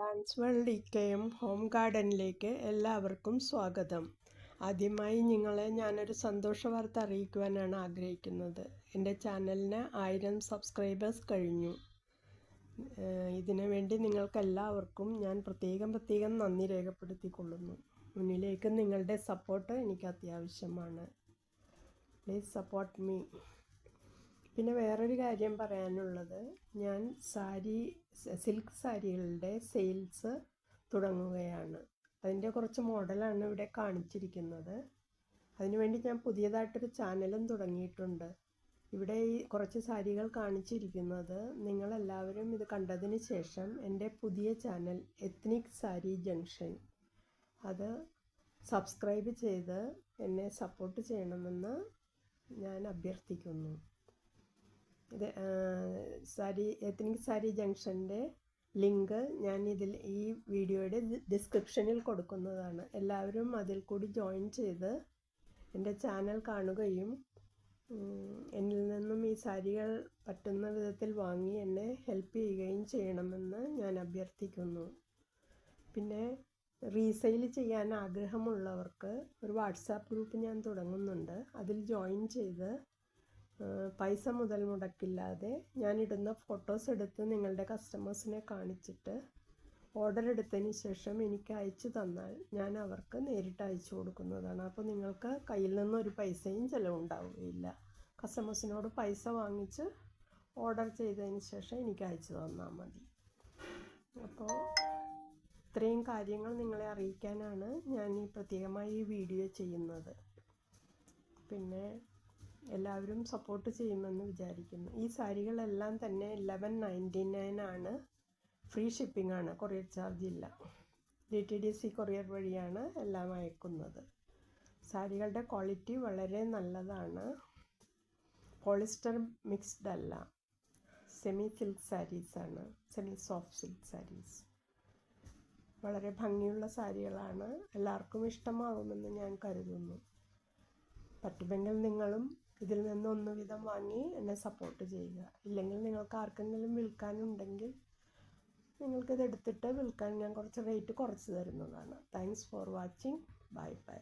Plants world ഇക്കയും home ഗാർഡനിലേക്ക് എല്ലാവർക്കും സ്വാഗതം. ആദ്യമായി നിങ്ങളെ ഞാനൊരു സന്തോഷ വാർത്ത അറിയിക്കുവാനാണ് ആഗ്രഹിക്കുന്നത്. എന്റെ ചാനലിന് ആയിരം സബ്സ്ക്രൈബേഴ്സ് കഴിഞ്ഞു. ഇതിനു വേണ്ടി നിങ്ങൾക്കെല്ലാവർക്കും ഞാൻ പ്രത്യേകം പ്രത്യേകം നന്ദി രേഖപ്പെടുത്തിക്കൊള്ളുന്നു. മുന്നിലേക്ക് നിങ്ങളുടെ സപ്പോർട്ട് എനിക്ക് അത്യാവശ്യമാണ് പ്ലീസ് സപ്പോർട്ട് മീ പിന്നെ വേറൊരു കാര്യം പറയാനുള്ളത്. ഞാൻ സാരി സിൽക്ക് സാരികളുടെ സെയിൽസ് തുടങ്ങുകയാണ്. അതിന്റെ കുറച്ച് മോഡലാണ് ഇവിടെ കാണിച്ചിരിക്കുന്നത്. അതിനുവേണ്ടി ഞാൻ പുതിയതായിട്ടൊരു ചാനലും തുടങ്ങിയിട്ടുണ്ട്. ഇവിടെ ഈ കുറച്ച് സാരികൾ കാണിച്ചിരിക്കുന്നത്. നിങ്ങളെല്ലാവരും ഇത് കണ്ടതിന് ശേഷം എന്റെ പുതിയ ചാനൽ എത്നിക് സാരി ജംഗ്ഷൻ അത് സബ്സ്ക്രൈബ് ചെയ്ത് എന്നെ സപ്പോർട്ട് ചെയ്യണമെന്ന് ഞാൻ അഭ്യർത്ഥിക്കുന്നു. ഇത് സാരി എത്നിക് സാരി ജംഗ്ഷന്റെ ലിങ്ക് ഞാൻ ഇതിൽ ഈ വീഡിയോയുടെ ഡിസ്ക്രിപ്ഷനിൽ കൊടുക്കുന്നതാണ്. എല്ലാവരും അതിൽ കൂടി ജോയിൻ ചെയ്ത് എന്റെ ചാനൽ കാണുകയും എന്നിൽ നിന്നും ഈ സാരികൾ പറ്റുന്ന വിധത്തിൽ വാങ്ങി എന്നെ ഹെൽപ്പ് ചെയ്യുകയും ചെയ്യണമെന്ന് ഞാൻ അഭ്യർത്ഥിക്കുന്നു. പിന്നെ റീസെയിൽ ചെയ്യാൻ ആഗ്രഹമുള്ളവർക്ക് ഒരു വാട്സാപ്പ് ഗ്രൂപ്പ് ഞാൻ തുടങ്ങുന്നുണ്ട്. അതിൽ ജോയിൻ ചെയ്ത് പൈസ മുതൽ മുടക്കില്ലാതെ ഞാനിടുന്ന ഫോട്ടോസ് എടുത്ത് നിങ്ങളുടെ കസ്റ്റമേഴ്സിനെ കാണിച്ചിട്ട് ഓർഡർ എടുത്തതിന് ശേഷം എനിക്ക് അയച്ചു തന്നാൽ ഞാൻ അവർക്ക് നേരിട്ട് അയച്ചു കൊടുക്കുന്നതാണ്. അപ്പോൾ നിങ്ങൾക്ക് കയ്യിൽ നിന്നൊരു പൈസയും ചിലവുണ്ടാവുകയില്ല. കസ്റ്റമേഴ്സിനോട് പൈസ വാങ്ങിച്ച് ഓർഡർ ചെയ്തതിന് ശേഷം എനിക്ക് അയച്ചു തന്നാൽ മതി. അപ്പോൾ ഇത്രയും കാര്യങ്ങൾ നിങ്ങളെ അറിയിക്കാനാണ് ഞാൻ ഈ പ്രത്യേകമായി ഈ വീഡിയോ ചെയ്യുന്നത്. പിന്നെ എല്ലാവരും സപ്പോർട്ട് ചെയ്യുമെന്ന് വിചാരിക്കുന്നു. ഈ സാരികളെല്ലാം തന്നെ ഇലവൻ നയന്റി നയൻ ആണ്. ഫ്രീ ഷിപ്പിംഗ് ആണ്. കൊറിയർ ചാർജ് ഇല്ല. D T D C courier വഴിയാണ് എല്ലാം അയക്കുന്നത്. സാരികളുടെ ക്വാളിറ്റി വളരെ നല്ലതാണ്. പോളിസ്റ്റർ മിക്സ്ഡ് അല്ല. സെമി സിൽക്ക് സാരീസാണ് സെമി സോഫ്റ്റ് സിൽക്ക് സാരീസ് വളരെ ഭംഗിയുള്ള സാരികളാണ്. എല്ലാവർക്കും ഇഷ്ടമാകുമെന്ന് ഞാൻ കരുതുന്നു. പറ്റുമെങ്കിൽ നിങ്ങളും ഇതിൽ നിന്ന് ഒന്ന് വിധം വാങ്ങി എന്നെ സപ്പോർട്ട് ചെയ്യുക. ഇല്ലെങ്കിൽ നിങ്ങൾക്ക് ആർക്കെങ്കിലും വിൽക്കാനുണ്ടെങ്കിൽ നിങ്ങൾക്കിത് എടുത്തിട്ട് വിൽക്കാൻ ഞാൻ കുറച്ച് റേറ്റ് കുറച്ച് തരുന്നതാണ്. Thanks for watching bye bye